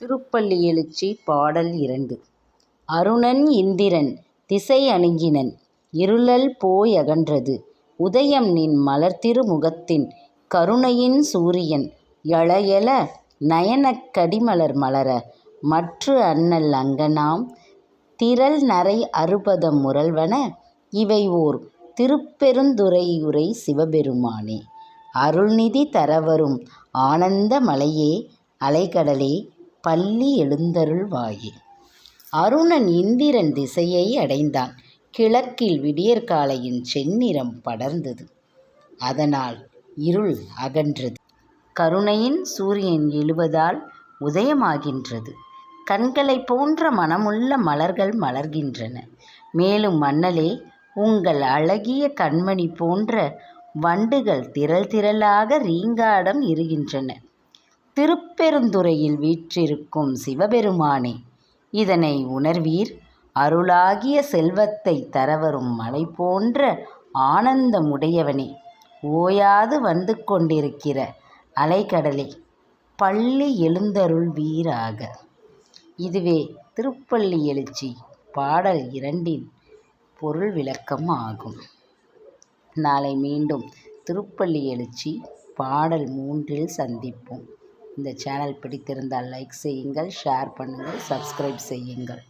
திருப்பள்ளி எழுச்சி பாடல் இரண்டு அருணன் இந்திரன் திசை அணுகினன் இருளல் போயகன்றது உதயம் நின் மலர்திரு முகத்தின் கருணையின் சூரியன் எழஎழ நயனக் கடிமலர் மலர மற்று அண்ணல் திரள் நரை அறுபதம் முரல்வன இவைஓர் திருப்பெருந்துரையுரை சிவபெருமானே. அருள்நிதி தரவரும் ஆனந்த மலையே அலைகடலே பள்ளி எழுந்தருள் வாயில் அருணன் இந்திரன் திசையை அடைந்தான் கிழக்கில் விடியற்காலையின் செந்நிறம் படர்ந்தது. அதனால் இருள் அகன்றது. கருணையின் சூரியன் எழுவதால் உதயமாகின்றது. கண்களைப் போன்ற மனமுள்ள மலர்கள் மலர்கின்றன. மேலும் மன்னலே உங்கள் அழகிய கண்மணி போன்ற வண்டுகள் திரள் திரளாக ரீங்காடம் இருகின்றன திருப்பெருந்துறையில் வீற்றிருக்கும் சிவபெருமானே. இதனை உணர்வீர் அருளாகிய செல்வத்தை தரவரும் மலைபோன்ற ஆனந்தம் உடையவனே ஓயாது வந்து கொண்டிருக்கிற அலைக்கடலே பள்ளி எழுந்தருள் வீராக இதுவே திருப்பள்ளி எழுச்சி பாடல் இரண்டின் பொருள் விளக்கம் ஆகும். நாளை மீண்டும் திருப்பள்ளி எழுச்சி பாடல் மூன்றில் சந்திப்போம். இந்த சேனல் பிடித்திருந்தால் லைக் செய்யுங்கள் ஷேர் பண்ணுங்கள் சப்ஸ்கிரைப் செய்யுங்கள்.